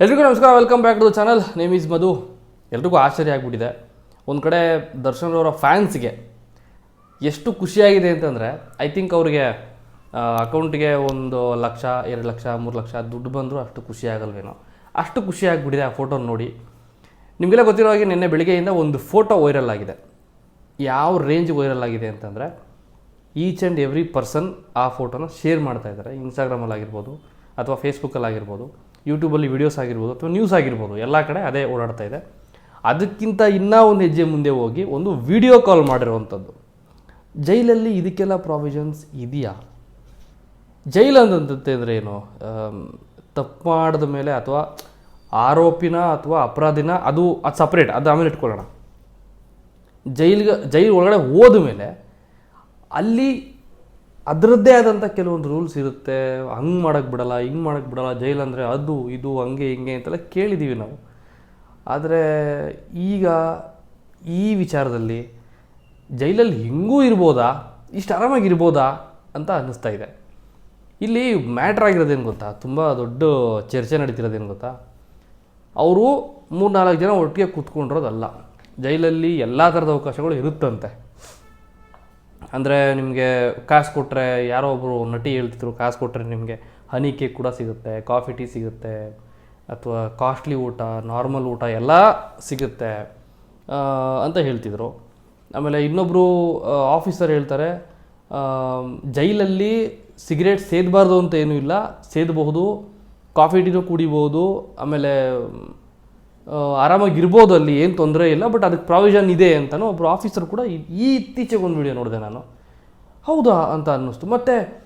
ಎಲ್ರಿಗೂ ನಮಸ್ಕಾರ welcome back to channel name is Madhu ಎಲ್ರಿಗೂ ಆಶ್ಚರ್ಯ ಆಗಿಬಿಟ್ಟಿದೆ. ಒಂದು ಕಡೆ ದರ್ಶನ್ ಅವರ ಫ್ಯಾನ್ಸ್ಗೆ ಎಷ್ಟು ಖುಷಿಯಾಗಿದೆ ಅಂತಂದರೆ ಐ ಥಿಂಕ್ ಅವ್ರಿಗೆ ಅಕೌಂಟ್ಗೆ ಒಂದು ಲಕ್ಷ, ಎರಡು ಲಕ್ಷ, ಮೂರು ಲಕ್ಷ ದುಡ್ಡು ಬಂದರೂ ಅಷ್ಟು ಖುಷಿ ಆಗಲ್ವೇನೋ. ಅಷ್ಟು ಖುಷಿ ಆಗಿಬಿಟ್ಟಿದೆ ಆ ಫೋಟೋ ನೋಡಿ. ನಿಮಗೆಲ್ಲ ಗೊತ್ತಿರೋ ಹಾಗೆ ನಿನ್ನೆ ಬೆಳಿಗ್ಗೆಯಿಂದ ಒಂದು ಫೋಟೋ ವೈರಲ್ ಆಗಿದೆ. ಯಾವ ರೇಂಜ್ ವೈರಲ್ ಆಗಿದೆ ಅಂತಂದರೆ ಈಚ್ ಆ್ಯಂಡ್ ಎವ್ರಿ ಪರ್ಸನ್ ಆ ಫೋಟೋನ ಶೇರ್ ಮಾಡ್ತಾಯಿದ್ದಾರೆ ಇನ್ಸ್ಟಾಗ್ರಾಮಲ್ಲಿ ಆಗಿರ್ಬೋದು ಅಥವಾ ಫೇಸ್ಬುಕ್ಕಲ್ಲಿ ಆಗಿರ್ಬೋದು ಯೂಟ್ಯೂಬಲ್ಲಿ ವೀಡಿಯೋಸ್ ಆಗಿರ್ಬೋದು ಅಥವಾ ನ್ಯೂಸ್ ಆಗಿರ್ಬೋದು ಎಲ್ಲ ಕಡೆ ಅದೇ ಓಡಾಡ್ತಾ ಇದೆ. ಅದಕ್ಕಿಂತ ಇನ್ನೂ ಒಂದು ಹೆಜ್ಜೆ ಮುಂದೆ ಹೋಗಿ ಒಂದು ವಿಡಿಯೋ ಕಾಲ್ ಮಾಡಿರುವಂಥದ್ದು. ಜೈಲಲ್ಲಿ ಇದಕ್ಕೆಲ್ಲ ಪ್ರಾವಿಷನ್ಸ್ ಇದೆಯಾ? ಜೈಲು ಅಂತಂತಂದ್ರೆ ಏನು? ಆಮ್, ತಪ್ಪು ಮಾಡಿದ ಮೇಲೆ ಅಥವಾ ಆರೋಪಿನ ಅಥವಾ ಅಪರಾಧಿನ ಅದು ಅದು ಸಪ್ರೇಟ್ ಅದು ಆಮೇಲೆ ಇಟ್ಕೊಳ್ಳೋಣ. ಜೈಲ್ಗೆ ಜೈಲ್ ಒಳಗಡೆ ಹೋದ ಮೇಲೆ ಅಲ್ಲಿ ಅದರದ್ದೇ ಆದಂಥ ಕೆಲವೊಂದು ರೂಲ್ಸ್ ಇರುತ್ತೆ. ಹಂಗೆ ಮಾಡೋಕ್ಕೆ ಬಿಡಲ್ಲ, ಹಿಂಗೆ ಮಾಡೋಕ್ಕೆ ಬಿಡಲ್ಲ, ಜೈಲು ಅಂದರೆ ಅದು, ಇದು, ಹಂಗೆ, ಹಿಂಗೆ ಅಂತೆಲ್ಲ ಕೇಳಿದ್ದೀವಿ ನಾವು. ಆದರೆ ಈಗ ಈ ವಿಚಾರದಲ್ಲಿ ಜೈಲಲ್ಲಿ ಹಿಂಗೂ ಇರ್ಬೋದಾ? ಇಷ್ಟು ಆರಾಮಾಗಿರ್ಬೋದಾ ಅಂತ ಅನ್ನಿಸ್ತಾ ಇದೆ. ಇಲ್ಲಿ ಮ್ಯಾಟ್ರ್ ಆಗಿರೋದೇನು ಗೊತ್ತಾ? ತುಂಬ ದೊಡ್ಡ ಚರ್ಚೆ ನಡೀತಿರೋದೇನು ಗೊತ್ತಾ? ಅವರು ಮೂರು ನಾಲ್ಕು ಜನ ಒಟ್ಟಿಗೆ ಕೂತ್ಕೊಂಡಿರೋದಲ್ಲ. ಜೈಲಲ್ಲಿ ಎಲ್ಲ ಥರದ ಅವಕಾಶಗಳು ಇರುತ್ತಂತೆ. ಅಂದರೆ ನಿಮಗೆ ಕಾಸು ಕೊಟ್ಟರೆ ಯಾರೋ ಒಬ್ಬರು ನಟಿ ಹೇಳ್ತಿದ್ರು, ಕಾಸು ಕೊಟ್ಟರೆ ನಿಮಗೆ ಹನಿ ಕೇಕ್ ಕೂಡ ಸಿಗುತ್ತೆ ಕಾಫಿ ಟೀ ಸಿಗುತ್ತೆ, ಅಥವಾ ಕಾಸ್ಟ್ಲಿ ಊಟ ನಾರ್ಮಲ್ ಊಟ ಎಲ್ಲ ಸಿಗುತ್ತೆ ಅಂತ ಹೇಳ್ತಿದ್ರು. ಆಮೇಲೆ ಇನ್ನೊಬ್ಬರು ಆಫೀಸರ್ ಹೇಳ್ತಾರೆ ಜೈಲಲ್ಲಿ ಸಿಗರೇಟ್ ಸೇದಬಾರ್ದು ಅಂತ ಏನೂ ಇಲ್ಲ, ಸೇದಬಹುದು ಕಾಫಿ ಟೀನೂ ಕುಡಿಬೋದು ಆಮೇಲೆ ಆರಾಮಾಗಿರ್ಬೋದು ಅಲ್ಲಿ, ಏನು ತೊಂದರೆ ಇಲ್ಲ ಬಟ್ ಅದಕ್ಕೆ ಪ್ರಾವಿಷನ್ ಇದೆ ಅಂತಲೂ ಒಬ್ಬರು ಆಫೀಸರ್ ಕೂಡ ಈ- ಇತ್ತೀಚೆಗೆ ಒಂದು ವಿಡಿಯೋ ನೋಡಿದೆ ನಾನು. ಹೌದಾ ಅಂತ ಅನ್ನಿಸ್ತು. ಮತ್ತು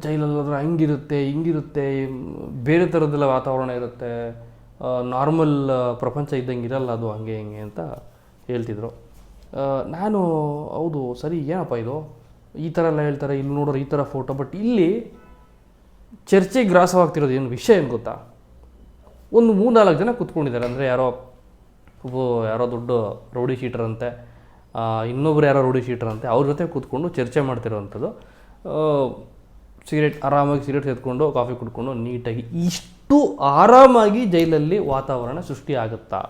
ಜೈಲಲ್ಲಾದ್ರೆ ಹಂಗಿರುತ್ತೆ, ಹಿಂಗಿರುತ್ತೆ ಬೇರೆ ಥರದ್ದೆಲ್ಲ ವಾತಾವರಣ ಇರುತ್ತೆ ನಾರ್ಮಲ್ ಪ್ರಪಂಚ ಇದ್ದಂಗೆ ಇರಲ್ಲ ಅದು ಹಂಗೆ ಹಿಂಗೆ ಅಂತ ಹೇಳ್ತಿದ್ರು. ನಾನು, ಹೌದು, ಸರಿ, ಏನಪ್ಪ ಇದು? ಈ ಥರ ಎಲ್ಲ ಹೇಳ್ತಾರೆ, ಇಲ್ಲಿ ನೋಡೋರು ಈ ಥರ ಫೋಟೋ ಬಟ್ ಇಲ್ಲಿ ಚರ್ಚೆಗೆ ಗ್ರಾಸವಾಗ್ತಿರೋದು ಏನು ವಿಷಯ ಏನು ಗೊತ್ತಾ? ಒಂದು ಮೂರ್ನಾಲ್ಕು ಜನ ಕೂತ್ಕೊಂಡಿದ್ದಾರೆ. ಅಂದರೆ ಯಾರೋ ಒಬ್ಬ ಯಾರೋ ದೊಡ್ಡ ರೌಡಿ ಶೀಟರ್ ಅಂತೆ ಇನ್ನೊಬ್ಬರು ಯಾರೋ ರೌಡಿ ಶೀಟರ್ ಅಂತೆ, ಅವ್ರ ಜೊತೆ ಕೂತ್ಕೊಂಡು ಚರ್ಚೆ ಮಾಡ್ತಿರೋವಂಥದ್ದು. ಸಿಗರೇಟ್ ಆರಾಮಾಗಿ ಸಿಗರೇಟ್ ಸೇದ್ಕೊಂಡು ಕಾಫಿ ಕುಡ್ಕೊಂಡು, ನೀಟಾಗಿ ಇಷ್ಟು ಆರಾಮಾಗಿ ಜೈಲಲ್ಲಿ ವಾತಾವರಣ ಸೃಷ್ಟಿ ಆಗುತ್ತಾ?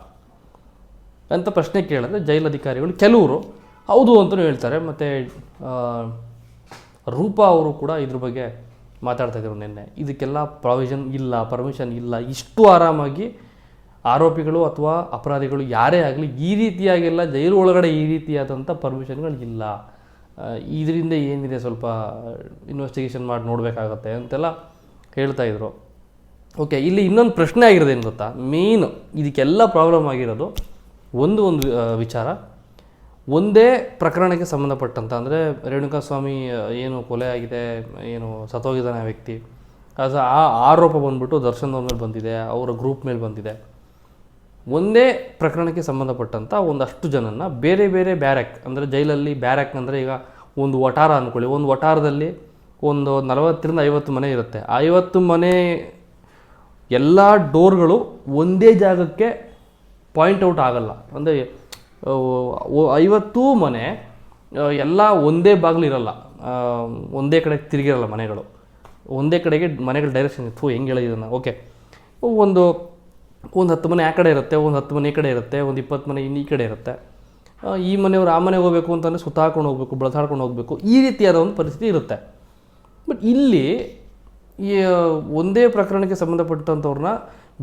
ಅಂತ ಪ್ರಶ್ನೆ ಕೇಳಿದ್ರೆ ಜೈಲ್ ಅಧಿಕಾರಿಗಳು ಕೆಲವರು, ಹೌದು ಅಂತಲೂ ಹೇಳ್ತಾರೆ. ಮತ್ತು ರೂಪಾ ಅವರು ಕೂಡ ಇದ್ರ ಬಗ್ಗೆ ಮಾತಾಡ್ತಾ ಇದ್ದರು ನಿನ್ನೆ. ಇದಕ್ಕೆಲ್ಲ ಪ್ರಾವಿಷನ್ ಇಲ್ಲ ಪರ್ಮಿಷನ್ ಇಲ್ಲ. ಇಷ್ಟು ಆರಾಮಾಗಿ ಆರೋಪಿಗಳು ಅಥವಾ ಅಪರಾಧಿಗಳು ಯಾರೇ ಆಗಲಿ ಈ ರೀತಿಯಾಗಿಲ್ಲ ಜೈಲು ಒಳಗಡೆ ಈ ರೀತಿಯಾದಂಥ ಪರ್ಮಿಷನ್ಗಳು ಇಲ್ಲ. ಇದರಿಂದ ಏನಿದೆ ಸ್ವಲ್ಪ ಇನ್ವೆಸ್ಟಿಗೇಷನ್ ಮಾಡಿ ನೋಡಬೇಕಾಗತ್ತೆ ಅಂತೆಲ್ಲ ಹೇಳ್ತಾ ಇದ್ರು. ಓಕೆ ಇಲ್ಲಿ ಇನ್ನೊಂದು ಪ್ರಶ್ನೆ ಆಗಿರೋದೇನು ಗೊತ್ತಾ? ಮೇನ್ ಇದಕ್ಕೆಲ್ಲ ಪ್ರಾಬ್ಲಮ್ ಆಗಿರೋದು ಒಂದು ಒಂದು ವಿಚಾರ. ಒಂದೇ ಪ್ರಕರಣಕ್ಕೆ ಸಂಬಂಧಪಟ್ಟಂತ, ಅಂದರೆ ರೇಣುಕಾ ಸ್ವಾಮಿ ಏನು ಕೊಲೆ ಆಗಿದೆ, ಏನು ಸತ್ತೋಗಿದ್ದಾನೆ ಆ ವ್ಯಕ್ತಿ, ಅದು ಆ ಆರೋಪ ಬಂದ್ಬಿಟ್ಟು ದರ್ಶನ್ ಅವ್ರ ಮೇಲೆ ಬಂದಿದೆ, ಅವರ ಗ್ರೂಪ್ ಮೇಲೆ ಬಂದಿದೆ. ಒಂದೇ ಪ್ರಕರಣಕ್ಕೆ ಸಂಬಂಧಪಟ್ಟಂಥ ಒಂದಷ್ಟು ಜನನ ಬೇರೆ ಬೇರೆ ಬ್ಯಾರಕ್, ಅಂದರೆ ಜೈಲಲ್ಲಿ ಬ್ಯಾರಕ್ ಅಂದರೆ ಈಗ ಒಂದು ವಟಾರ ಅಂದ್ಕೊಳ್ಳಿ ಒಂದು ವಟಾರದಲ್ಲಿ ಒಂದು ನಲವತ್ತರಿಂದ ಐವತ್ತು ಮನೆ ಇರುತ್ತೆ. ಐವತ್ತು ಮನೆ ಎಲ್ಲ ಡೋರ್ಗಳು ಒಂದೇ ಜಾಗಕ್ಕೆ ಪಾಯಿಂಟ್ ಔಟ್ ಆಗಲ್ಲ. ಅಂದರೆ ಐವತ್ತು ಮನೆ ಎಲ್ಲ ಒಂದೇ ಬಾಗಿಲು ಇರಲ್ಲ. ಒಂದೇ ಕಡೆ ತಿರುಗಿರಲ್ಲ ಮನೆಗಳು. ಒಂದೇ ಕಡೆಗೆ ಮನೆಗಳ ಡೈರೆಕ್ಷನ್ ಇತ್ತು. ಹೆಂಗೆ ಹೇಳಿದನ್ನು ಓಕೆ ಒಂದು ಒಂದು ಹತ್ತು ಮನೆ ಆ ಕಡೆ ಇರುತ್ತೆ, ಒಂದು ಹತ್ತು ಮನೆ ಈ ಕಡೆ ಇರುತ್ತೆ, ಒಂದು ಇಪ್ಪತ್ತು ಮನೆ ಇನ್ನು ಈ ಕಡೆ ಇರುತ್ತೆ. ಈ ಮನೆಯವರು ಆ ಮನೆಗೆ ಹೋಗಬೇಕು ಅಂತಂದರೆ ಸುತ್ತಾಕೊಂಡು ಹೋಗಬೇಕು ಬಳಸಾಡ್ಕೊಂಡು ಹೋಗಬೇಕು. ಈ ರೀತಿಯಾದ ಒಂದು ಪರಿಸ್ಥಿತಿ ಇರುತ್ತೆ. ಬಟ್ ಇಲ್ಲಿ, ಈ ಒಂದೇ ಪ್ರಕರಣಕ್ಕೆ ಸಂಬಂಧಪಟ್ಟಂಥವ್ರನ್ನ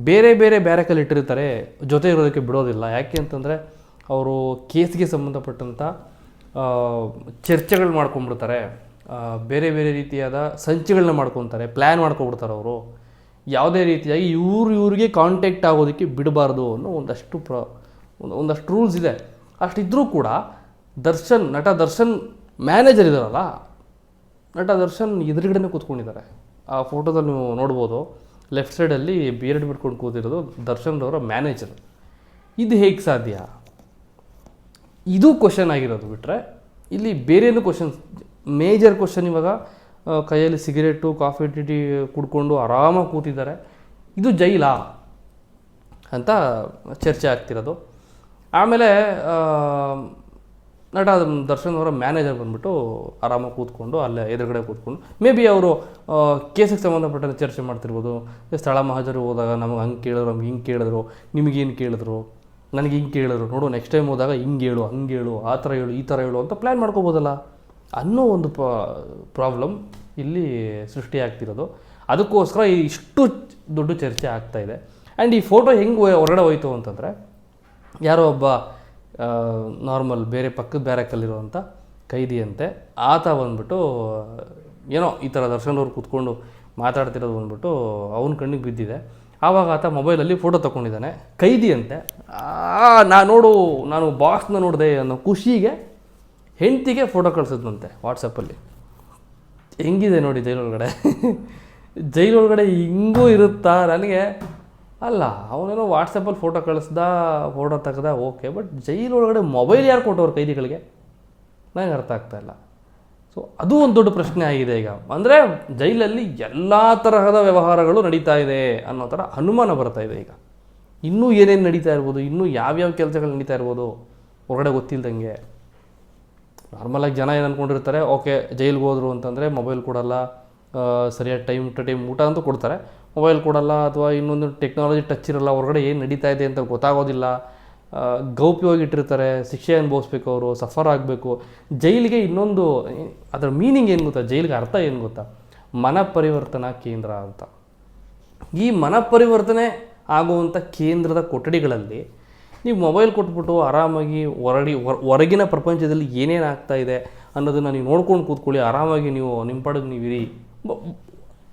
ಬೇರೆ ಬೇರೆ ಬ್ಯಾರಕಲ್ಲಿ ಇಟ್ಟಿರ್ತಾರೆ. ಜೊತೆ ಇರೋದಕ್ಕೆ ಬಿಡೋದಿಲ್ಲ. ಯಾಕೆ ಅಂತಂದರೆ ಅವರು ಕೇಸ್ಗೆ ಸಂಬಂಧಪಟ್ಟಂಥ ಚರ್ಚೆಗಳು ಮಾಡ್ಕೊಂಡ್ಬಿಡ್ತಾರೆ. ಬೇರೆ ಬೇರೆ ರೀತಿಯಾದ ಸಂಚುಗಳನ್ನ ಮಾಡ್ಕೊತಾರೆ ಪ್ಲ್ಯಾನ್ ಮಾಡ್ಕೊಬಿಡ್ತಾರೆ ಅವರು. ಯಾವುದೇ ರೀತಿಯಾಗಿ ಇವ್ರು ಇವ್ರಿಗೆ ಕಾಂಟ್ಯಾಕ್ಟ್ ಆಗೋದಕ್ಕೆ ಬಿಡಬಾರ್ದು ಅನ್ನೋ ಒಂದಷ್ಟು ಪ್ರ ಒಂದು- ಒಂದಷ್ಟು ರೂಲ್ಸ್ ಇದೆ. ಅಷ್ಟಿದ್ರೂ ಕೂಡ ದರ್ಶನ್, ನಟ ದರ್ಶನ್ ಮ್ಯಾನೇಜರ್ ಇದ್ದಾರಲ್ಲ ನಟ ದರ್ಶನ್ ಎದುರುಗಡೆನೇ ಕೂತ್ಕೊಂಡಿದ್ದಾರೆ. ಆ ಫೋಟೋದಲ್ಲಿ ನೀವು ನೋಡ್ಬೋದು, ಲೆಫ್ಟ್ ಸೈಡಲ್ಲಿ ಬಿಯರ್ಡ್ ಬಿಟ್ಕೊಂಡು ಕೂತಿರೋದು ದರ್ಶನ್ ಅವರ ಮ್ಯಾನೇಜರ್. ಇದು ಹೇಗೆ ಸಾಧ್ಯ? ಇದು ಕ್ವಶನ್ ಆಗಿರೋದು ಬಿಟ್ಟರೆ ಇಲ್ಲಿ ಬೇರೇನು ಕ್ವಶನ್ಸ್ ಮೇಜರ್ ಕ್ವಶನ್ ಇವಾಗ ಕೈಯಲ್ಲಿ ಸಿಗರೇಟು ಕಾಫಿ ಟೀ ಕುಡ್ಕೊಂಡು ಆರಾಮಾಗಿ ಕೂತಿದ್ದಾರೆ. ಇದು ಜೈಲಾ ಅಂತ ಚರ್ಚೆ ಆಗ್ತಿರೋದು. ಆಮೇಲೆ ನಟ ದರ್ಶನ್ ಅವರ ಮ್ಯಾನೇಜರ್ ಬಂದ್ಬಿಟ್ಟು ಆರಾಮಾಗಿ ಕೂತ್ಕೊಂಡು ಅಲ್ಲೇ ಎದುರುಗಡೆ ಕೂತ್ಕೊಂಡು ಮೇ ಬಿ ಅವರು ಕೇಸಿಗೆ ಸಂಬಂಧಪಟ್ಟಂತೆ ಚರ್ಚೆ ಮಾಡ್ತಿರ್ಬೋದು. ಸ್ಥಳ ಮಹಾಜರು ಹೋದಾಗ ನಮಗೆ ಹಂಗೆ ಕೇಳಿದ್ರು, ನಮ್ಗೆ ಹಿಂಗೆ ಕೇಳಿದ್ರು ನಿಮಗೇನು ಕೇಳಿದ್ರು? ನನಗೆ ಹಿಂಗೆ ಕೇಳಿದ್ರು. ನೋಡು ನೆಕ್ಸ್ಟ್ ಟೈಮ್ ಹೋದಾಗ ಹಿಂಗೆ ಹೇಳು, ಹಂಗೆ ಹೇಳು, ಆ ಥರ ಹೇಳು, ಈ ಥರ ಹೇಳು ಅಂತ ಪ್ಲ್ಯಾನ್ ಮಾಡ್ಕೋಬೋದಲ್ಲ? ಅನ್ನೋ ಒಂದು ಪ್ರಾಬ್ಲಮ್ ಇಲ್ಲಿ ಸೃಷ್ಟಿಯಾಗ್ತಿರೋದು ಅದಕ್ಕೋಸ್ಕರ ಇಷ್ಟು ದೊಡ್ಡ ಚರ್ಚೆ ಆಗ್ತಾ ಇದೆ. ಆ್ಯಂಡ್ ಈ ಫೋಟೋ ಹೆಂಗೆ ಹೊರಗಡೆ ಹೋಯಿತು ಅಂತಂದರೆ, ಯಾರೋ ಒಬ್ಬ ನಾರ್ಮಲ್ ಬೇರೆ ಪಕ್ಕದ ಬ್ಯಾರಕಲ್ಲಿರುವಂಥ ಕೈದಿಯಂತೆ, ಆತ ಬಂದ್ಬಿಟ್ಟು, ಏನೋ ಈ ಥರ ದರ್ಶನವ್ರು ಕೂತ್ಕೊಂಡು ಮಾತಾಡ್ತಿರೋದು ಬಂದ್ಬಿಟ್ಟು ಅವನ ಕಣ್ಣಿಗೆ ಬಿದ್ದಿದೆ. ಆವಾಗ ಆತ ಮೊಬೈಲಲ್ಲಿ ಫೋಟೋ ತಗೊಂಡಿದ್ದಾನೆ ಕೈದಿಯಂತೆ. ನಾ ನೋಡು, ನಾನು ಬಾಸ್ನ ನೋಡಿದೆ ಅನ್ನೋ ಖುಷಿಗೆ ಹೆಂಡತಿಗೆ ಫೋಟೋ ಕಳಿಸಿದ್ನಂತೆ ವಾಟ್ಸಪ್ಪಲ್ಲಿ ಹೆಂಗಿದೆ ನೋಡಿ ಜೈಲೊಳಗಡೆ. ಜೈಲೊಳಗಡೆ ಹಿಂಗೂ ಇರುತ್ತಾ? ನನಗೆ ಅಲ್ಲ, ಅವನೇನೋ ವಾಟ್ಸಪ್ಪಲ್ಲಿ ಫೋಟೋ ಕಳಿಸ್ದ ಫೋಟೋ ತೆಗ್ದ ಓಕೆ ಬಟ್ ಜೈಲೊಳಗಡೆ ಮೊಬೈಲ್ ಯಾರು ಕೊಟ್ಟವ್ರು ಕೈದಿಗಳಿಗೆ? ನನಗೆ ಅರ್ಥ ಆಗ್ತಾ ಇಲ್ಲ. ಸೊ ಅದು ಒಂದು ದೊಡ್ಡ ಪ್ರಶ್ನೆ ಆಗಿದೆ ಈಗ. ಅಂದರೆ ಜೈಲಲ್ಲಿ ಎಲ್ಲ ತರಹದ ವ್ಯವಹಾರಗಳು ನಡೀತಾ ಇದೆ ಅನ್ನೋ ಥರ ಅನುಮಾನ ಬರ್ತಾ ಇದೆ ಈಗ. ಇನ್ನೂ ಏನೇನು ನಡೀತಾ ಇರ್ಬೋದು? ಇನ್ನೂ ಯಾವ್ಯಾವ ಕೆಲಸಗಳು ನಡೀತಾ ಇರ್ಬೋದು? ಹೊರಗಡೆ ಗೊತ್ತಿಲ್ದಂಗೆ. ನಾರ್ಮಲಾಗಿ ಜನ ಏನು ಅಂದ್ಕೊಂಡಿರ್ತಾರೆ ಓಕೆ, ಜೈಲಿಗೆ ಹೋದ್ರು ಅಂತಂದರೆ ಮೊಬೈಲ್ ಕೊಡಲ್ಲ ಸರಿಯಾದ ಟೈಮ್ ಟು ಟೈಮ್, ಊಟ ಅಂತೂ ಕೊಡ್ತಾರೆ. ಮೊಬೈಲ್ ಕೊಡಲ್ಲ ಅಥವಾ ಇನ್ನೊಂದು ಟೆಕ್ನಾಲಜಿ ಟಚ್ ಇರಲ್ಲ, ಹೊರಗಡೆ ಏನು ನಡೀತಾ ಇದೆ ಅಂತ ಗೊತ್ತಾಗೋದಿಲ್ಲ. ಗೌಪ್ಯವಾಗಿ ಇಟ್ಟಿರ್ತಾರೆ ಶಿಕ್ಷೆ ಅನುಭವಿಸ್ಬೇಕು ಅವರು, ಸಫರ್ ಆಗಬೇಕು. ಜೈಲಿಗೆ ಇನ್ನೊಂದು, ಅದರ ಮೀನಿಂಗ್ ಏನು ಗೊತ್ತಾ? ಜೈಲಿಗೆ ಅರ್ಥ ಏನು ಗೊತ್ತಾ? ಮನ ಪರಿವರ್ತನಾ ಕೇಂದ್ರ ಅಂತ. ಈ ಮನ ಪರಿವರ್ತನೆ ಆಗುವಂಥ ಕೇಂದ್ರದ ಕೊಠಡಿಗಳಲ್ಲಿ ನೀವು ಮೊಬೈಲ್ ಕೊಟ್ಬಿಟ್ಟು ಆರಾಮಾಗಿ ಹೊರಡಿ, ಹೊರ- ಹೊರಗಿನ ಪ್ರಪಂಚದಲ್ಲಿ ಏನೇನು ಆಗ್ತಾ ಇದೆ ಅನ್ನೋದನ್ನು ನೀವು ನೋಡ್ಕೊಂಡು ಕೂತ್ಕೊಳ್ಳಿ. ಆರಾಮಾಗಿ ನೀವು ನಿಮ್ಮ ಪಡೆದು ನೀವು ಇರಿ.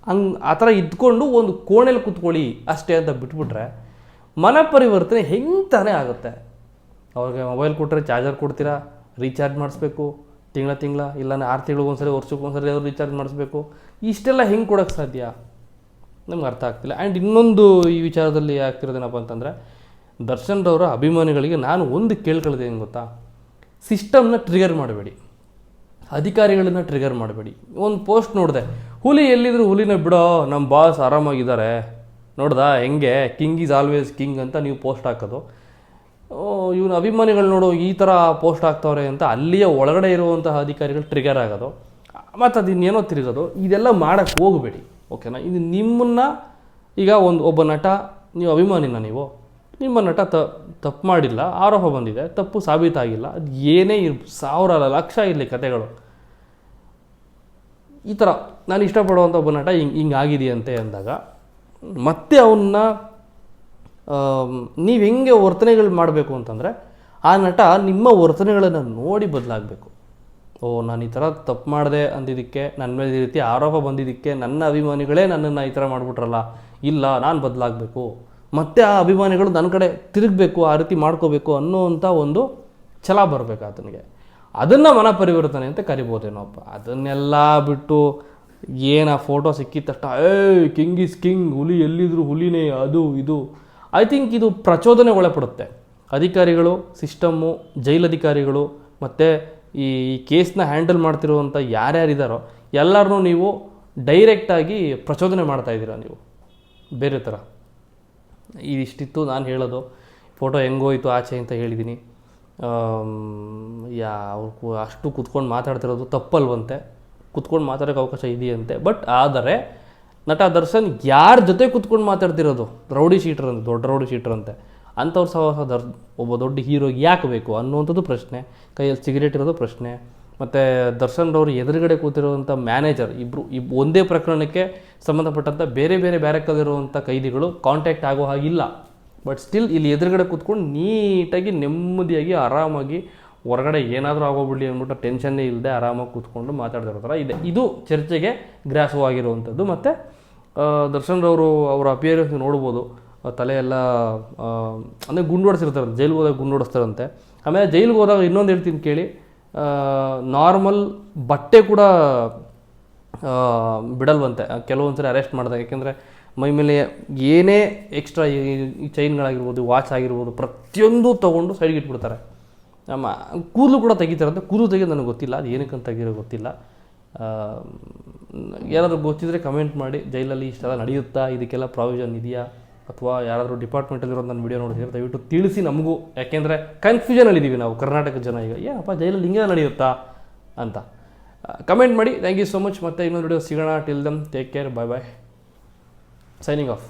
ಹಂಗೆ, ಆ ಥರ ಇದ್ಕೊಂಡು ಒಂದು ಕೋಣೆಯಲ್ಲಿ ಕೂತ್ಕೊಳ್ಳಿ ಅಷ್ಟೇ ಅಂತ ಬಿಟ್ಬಿಟ್ರೆ ಮನ ಪರಿವರ್ತನೆ ಹೆಂಗೆ ತಾನೇ ಆಗುತ್ತೆ. ಅವ್ರಿಗೆ ಮೊಬೈಲ್ ಕೊಟ್ಟರೆ ಚಾರ್ಜರ್ ಕೊಡ್ತೀರಾ? ರೀಚಾರ್ಜ್ ಮಾಡಿಸ್ಬೇಕು. ತಿಂಗಳ ತಿಂಗಳ ಇಲ್ಲ ಆರು ವರ್ಷಕ್ಕೆ ಒಂದ್ಸರಿ ಅವ್ರು ರೀಚಾರ್ಜ್ ಮಾಡಿಸ್ಬೇಕು. ಇಷ್ಟೆಲ್ಲ ಹೆಂಗೆ ಕೊಡೋಕ್ಕೆ ಸಾಧ್ಯ? ನಮ್ಗೆ ಅರ್ಥ ಆಗ್ತಿಲ್ಲ. ಆ್ಯಂಡ್ ಇನ್ನೊಂದು ಈ ವಿಚಾರದಲ್ಲಿ ಆಗ್ತಿರೋದೇನಪ್ಪ ಅಂತಂದರೆ ದರ್ಶನ್ರವರ ಅಭಿಮಾನಿಗಳಿಗೆ ನಾನು ಒಂದು ಕೇಳ್ಕೊಳ್ಳೋದು ಏನು ಗೊತ್ತಾ? ಸಿಸ್ಟಮ್ನ ಟ್ರಿಗರ್ ಮಾಡಬೇಡಿ. ಅಧಿಕಾರಿಗಳನ್ನ ಟ್ರಿಗರ್ ಮಾಡಬೇಡಿ. ಒಂದು ಪೋಸ್ಟ್ ನೋಡಿದೆ. ಹುಲಿ ಎಲ್ಲಿದ್ರು ಹುಲಿನ ಬಿಡೋ ನಮ್ಮ ಬಾಸ್ ಆರಾಮಾಗಿದ್ದಾರೆ. ನೋಡ್ದಾ? ಹೆಂಗೆ? ಕಿಂಗ್ ಈಸ್ ಆಲ್ವೇಸ್ ಕಿಂಗ್ ಅಂತ ನೀವು ಪೋಸ್ಟ್ ಹಾಕೋದು. ಇವನ ಅಭಿಮಾನಿಗಳು ನೋಡು, ಈ ಥರ ಪೋಸ್ಟ್ ಹಾಕ್ತವ್ರೆ ಅಂತ ಅಲ್ಲಿಯ ಒಳಗಡೆ ಇರುವಂತಹ ಅಧಿಕಾರಿಗಳು ಟ್ರಿಗರ್ ಆಗೋದು. ಮತ್ತು ಅದಿನ್ನೇನೋ ತಿರುಗೋದು. ಇದೆಲ್ಲ ಮಾಡೋಕ್ಕೆ ಹೋಗಬೇಡಿ ಓಕೆನಾ ಇದು ನಿಮ್ಮನ್ನು ಈಗ ಒಂದು ಒಬ್ಬ ನಟ, ನೀವು ಅಭಿಮಾನಿನ ನೀವು. ನಿಮ್ಮ ನಟ ತ, ತಪ್ಪು ಮಾಡಿಲ್ಲ, ಆರೋಪ ಬಂದಿದೆ, ತಪ್ಪು ಸಾಬೀತಾಗಿಲ್ಲ, ಅದು ಏನೇ ಇರ್ ಸಾವಿರ ಲಕ್ಷ ಇರಲಿ ಕತೆಗಳು. ಈ ಥರ ನಾನು ಇಷ್ಟಪಡುವಂಥ ಒಬ್ಬ ನಟ ಹಿಂಗೆ ಹಿಂಗೆ ಆಗಿದೆಯಂತೆ ಅಂದಾಗ ಮತ್ತೆ ಅವನ್ನ ನೀವು ಹೆಂಗೆ ವರ್ತನೆಗಳು ಮಾಡಬೇಕು ಅಂತಂದರೆ, ಆ ನಟ ನಿಮ್ಮ ವರ್ತನೆಗಳನ್ನು ನೋಡಿ ಬದಲಾಗಬೇಕು. ಓ, ನಾನು ಈ ಥರ ತಪ್ಪು ಮಾಡಿದೆ ಅಂದಿದ್ದಕ್ಕೆ ನನ್ನ ಮೇಲೆ ಈ ರೀತಿ ಆರೋಪ ಬಂದಿದ್ದಕ್ಕೆ, ನನ್ನ ಅಭಿಮಾನಿಗಳೇ ನನ್ನನ್ನು ಈ ಥರ ಮಾಡಿಬಿಟ್ರಲ್ಲ, ಇಲ್ಲ, ನಾನು ಬದಲಾಗಬೇಕು. ಮತ್ತೆ ಆ ಅಭಿಮಾನಿಗಳು ನನ್ನ ಕಡೆ ತಿರುಗಬೇಕು, ಆ ರೀತಿ ಮಾಡ್ಕೋಬೇಕು ಅನ್ನೋವಂಥ ಒಂದು ಛಲ ಬರಬೇಕು ಆತನಿಗೆ. ಅದನ್ನು ಮನ ಪರಿವರ್ತನೆ ಅಂತ ಕರಿಬೋದೇನೋಪ್ಪ ಅದನ್ನೆಲ್ಲ ಬಿಟ್ಟು ಏನು ಆ ಫೋಟೋ ಸಿಕ್ಕಿದ ತಕ್ಷಣ ಏ ಕಿಂಗ್ ಈಸ್ ಕಿಂಗ್ ಹುಲಿ ಎಲ್ಲಿದ್ರು ಹುಲಿನೇ, ಅದು, ಇದು. ಐ ಥಿಂಕ್ ಇದು ಪ್ರಚೋದನೆ ಒಳಪಡುತ್ತೆ. ಅಧಿಕಾರಿಗಳು ಸಿಸ್ಟಮ್ಮು ಜೈಲಧಿಕಾರಿಗಳು ಮತ್ತು ಈ ಕೇಸ್ನ ಹ್ಯಾಂಡಲ್ ಮಾಡ್ತಿರುವಂಥ ಯಾರ್ಯಾರಿದ್ದಾರೋ ಎಲ್ಲರನ್ನೂ ನೀವು ಡೈರೆಕ್ಟಾಗಿ ಪ್ರಚೋದನೆ ಮಾಡ್ತಾ ಇದ್ದೀರಾ ನೀವು. ಬೇರೆ ಥರ ಇದಿಷ್ಟಿತ್ತು ನಾನು ಹೇಳೋದು. ಫೋಟೋ ಹೆಂಗೋಯ್ತು, ಆಚೆ ಅಂತ ಹೇಳಿದ್ದೀನಿ ಯಾ, ಅವ್ರು ಅಷ್ಟು ಕುತ್ಕೊಂಡು ಮಾತಾಡ್ತಿರೋದು ತಪ್ಪಲ್ವಂತೆ. ಕುತ್ಕೊಂಡು ಮಾತಾಡೋಕ್ಕೆ ಅವಕಾಶ ಇದೆಯಂತೆ. ಬಟ್ ಆದರೆ, ನಟ ದರ್ಶನ್ ಯಾರ ಜೊತೆ ಕುತ್ಕೊಂಡು ಮಾತಾಡ್ತಿರೋದು? ರೌಡಿ ಶೀಟರ್ ಅಂತ, ದೊಡ್ಡ ರೌಡಿ ಶೀಟರ್ ಅಂತೆ. ಅಂಥವ್ರು ಸಹ ದರ್, ಒಬ್ಬ ದೊಡ್ಡ ಹೀರೋಗೆ ಯಾಕೆ ಬೇಕು ಅನ್ನುವಂಥದ್ದು ಪ್ರಶ್ನೆ. ಕೈಯಲ್ಲಿ ಸಿಗರೇಟ್ ಇರೋದು ಪ್ರಶ್ನೆ. ಮತ್ತು ದರ್ಶನ್ ರವರು ಎದುರುಗಡೆ ಕೂತಿರುವಂಥ ಮ್ಯಾನೇಜರ್ ಇಬ್ಬರು ಇಬ್, ಒಂದೇ ಪ್ರಕರಣಕ್ಕೆ ಸಂಬಂಧಪಟ್ಟಂಥ ಬೇರೆ ಬೇರೆ ಬ್ಯಾರಕ್ಕಲ್ಲಿರುವಂಥ ಕೈದಿಗಳು ಕಾಂಟ್ಯಾಕ್ಟ್ ಆಗೋ ಹಾಗಿಲ್ಲ. ಬಟ್ ಸ್ಟಿಲ್ ಇಲ್ಲಿ ಎದುರುಗಡೆ ಕೂತ್ಕೊಂಡು ನೀಟಾಗಿ ನೆಮ್ಮದಿಯಾಗಿ ಆರಾಮಾಗಿ ಹೊರಗಡೆ ಏನಾದರೂ ಆಗೋಗ್ಬಿಡಲಿ ಅಂದ್ಬಿಟ್ಟು ಟೆನ್ಷನ್ನೇ ಇಲ್ಲದೆ ಆರಾಮಾಗಿ ಕೂತ್ಕೊಂಡು ಮಾತಾಡ್ತಿರ್ತಾರೆ ಇದೆ. ಇದು ಚರ್ಚೆಗೆ ಗ್ರಾಸವಾಗಿರುವಂಥದ್ದು. ಮತ್ತು ದರ್ಶನ್ ರವರು ಅವರ ಅಪಿಯರೆನ್ಸ್ ನೋಡ್ಬೋದು. ತಲೆಯೆಲ್ಲ ಅಂದರೆ ಗುಂಡು ಹೊಡೆಸಿರ್ತಾರೆ ಜೈಲಿಗೆ ಹೋದಾಗ ಗುಂಡು ಹೊಡೆಸ್ತಾರಂತೆ ಆಮೇಲೆ ಜೈಲಿಗೆ ಹೋದಾಗ ಇನ್ನೊಂದು ಹೇಳ್ತೀನಿ ಕೇಳಿ ನಾರ್ಮಲ್ ಬಟ್ಟೆ ಕೂಡ ಬಿಡಲ್ವಂತೆ. ಕೆಲವೊಂದು ಸರಿ ಅರೆಸ್ಟ್ ಮಾಡಿದಾಗ, ಯಾಕೆಂದರೆ ಮೈ ಮೇಲೆ ಏನೇ ಎಕ್ಸ್ಟ್ರಾ ಈ ಚೈನ್ಗಳಾಗಿರ್ಬೋದು ವಾಚ್ ಆಗಿರ್ಬೋದು, ಪ್ರತಿಯೊಂದು ತೊಗೊಂಡು ಸೈಡ್ಗೆ ಇಟ್ಬಿಡ್ತಾರೆ. ನಮ್ಮ ಕೂದಲು ಕೂಡ ತೆಗಿತಾರಂತೆ. ಕೂದಲು ತೆಗೆಯೋದು ನನಗೆ ಗೊತ್ತಿಲ್ಲ, ಅದು ಏನಕ್ಕೆ ಅಂತ ತೆಗಿರೋ ಗೊತ್ತಿಲ್ಲ. ಯಾರಾದರೂ ಗೊತ್ತಿದ್ದರೆ ಕಮೆಂಟ್ ಮಾಡಿ, ಜೈಲಲ್ಲಿ ಇಷ್ಟೆಲ್ಲ ನಡೆಯುತ್ತಾ, ಇದಕ್ಕೆಲ್ಲ ಪ್ರಾವಿಷನ್ ಇದೆಯಾ? ಅಥವಾ ಯಾರಾದರೂ ಡಿಪಾರ್ಟ್ಮೆಂಟಲ್ಲಿರೋ ನನ್ನ ವಿಡಿಯೋ ನೋಡಿದ್ರೆ ದಯವಿಟ್ಟು ತಿಳಿಸಿ ನಮಗೂ. ಯಾಕೆಂದರೆ ಕನ್ಫ್ಯೂಷನಲ್ಲಿದ್ದೀವಿ ನಾವು, ಕರ್ನಾಟಕ ಜನ ಈಗ. ಏನಪ್ಪ, ಜೈಲಲ್ಲಿ ಹಿಂಗೆ ನಡೆಯುತ್ತಾ ಅಂತ. ಕಮೆಂಟ್ ಮಾಡಿ. ಥ್ಯಾಂಕ್ ಯು ಸೋ ಮಚ್ ಮತ್ತೆ ಇನ್ನೊಂದು ವಿಡಿಯೋ ಸಿಗೋಣ. Till then take care bye bye signing off